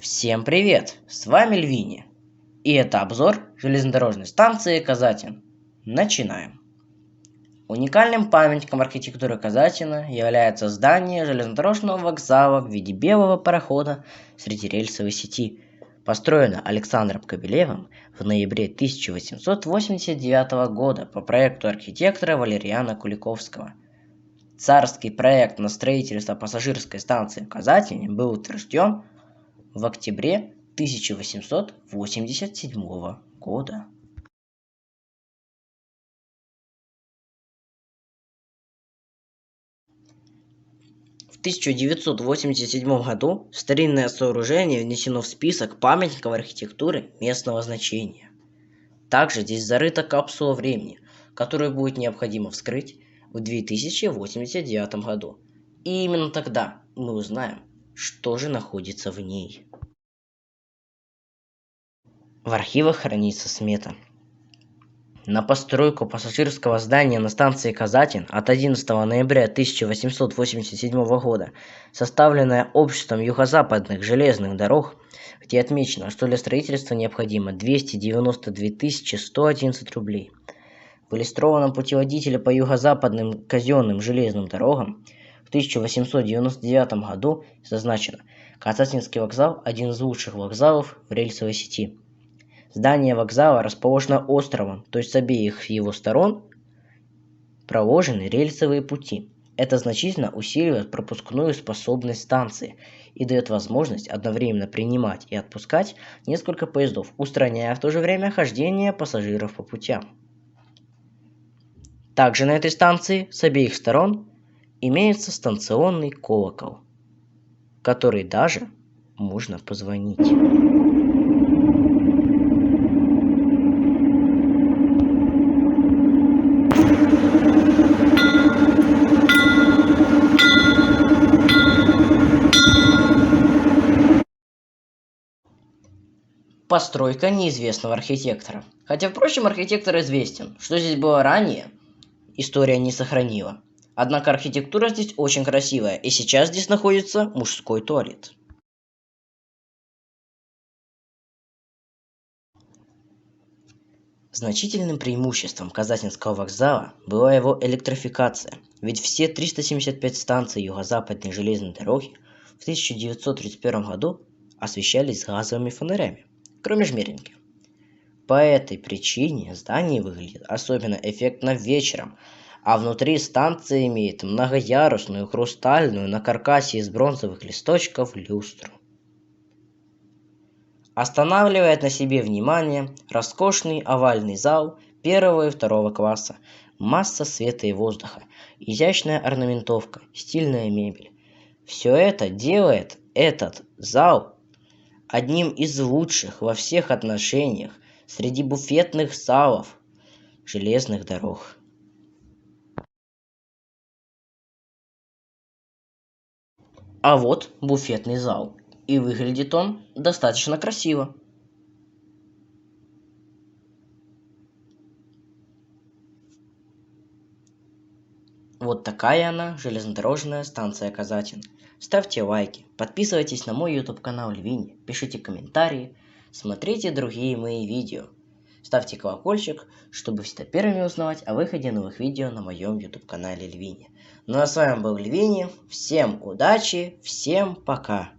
Всем привет! С вами Львини. И это обзор железнодорожной станции Казатин. Начинаем. Уникальным памятником архитектуры Казатина является здание железнодорожного вокзала в виде белого парохода среди рельсовой сети, построено Александром Кобелевым в ноябре 1889 года по проекту архитектора Валериана Куликовского. Царский проект на строительство пассажирской станции в Казатине был утвержден в октябре 1887 года. В 1987 году старинное сооружение внесено в список памятников архитектуры местного значения. Также здесь зарыта капсула времени, которую будет необходимо вскрыть в 2089 году. И именно тогда мы узнаем, что же находится в ней. В архивах хранится смета. На постройку пассажирского здания на станции Казатин от 11 ноября 1887 года, составленная Обществом юго-западных железных дорог, где отмечено, что для строительства необходимо 292 111 рублей. В иллюстрованном путеводителе по юго-западным казенным железным дорогам – 1899 году зазначено, Казатинский вокзал – один из лучших вокзалов в рельсовой сети. Здание вокзала расположено островом, то есть с обеих его сторон проложены рельсовые пути. Это значительно усиливает пропускную способность станции и дает возможность одновременно принимать и отпускать несколько поездов, устраняя в то же время хождение пассажиров по путям. Также на этой станции с обеих сторон имеется станционный колокол, который даже можно позвонить. Постройка неизвестного архитектора. Хотя, впрочем, архитектор известен. Что здесь было ранее, история не сохранила. Однако архитектура здесь очень красивая, и сейчас здесь находится мужской туалет. Значительным преимуществом Казатинского вокзала была его электрификация, ведь все 375 станций юго-западной железной дороги в 1931 году освещались газовыми фонарями, кроме Жмеринки. По этой причине здание выглядит особенно эффектно вечером, а внутри станция имеет многоярусную хрустальную на каркасе из бронзовых листочков люстру. Останавливает на себе внимание роскошный овальный зал первого и второго класса, масса света и воздуха, изящная орнаментовка, стильная мебель. Все это делает этот зал одним из лучших во всех отношениях среди буфетных залов железных дорог. А вот буфетный зал. И выглядит он достаточно красиво. Вот такая она, железнодорожная станция Казатин. Ставьте лайки, подписывайтесь на мой YouTube канал Львини, пишите комментарии, смотрите другие мои видео. Ставьте колокольчик, чтобы всегда первыми узнавать о выходе новых видео на моем YouTube канале Львини. Ну а с вами был Львини. Всем удачи, всем пока.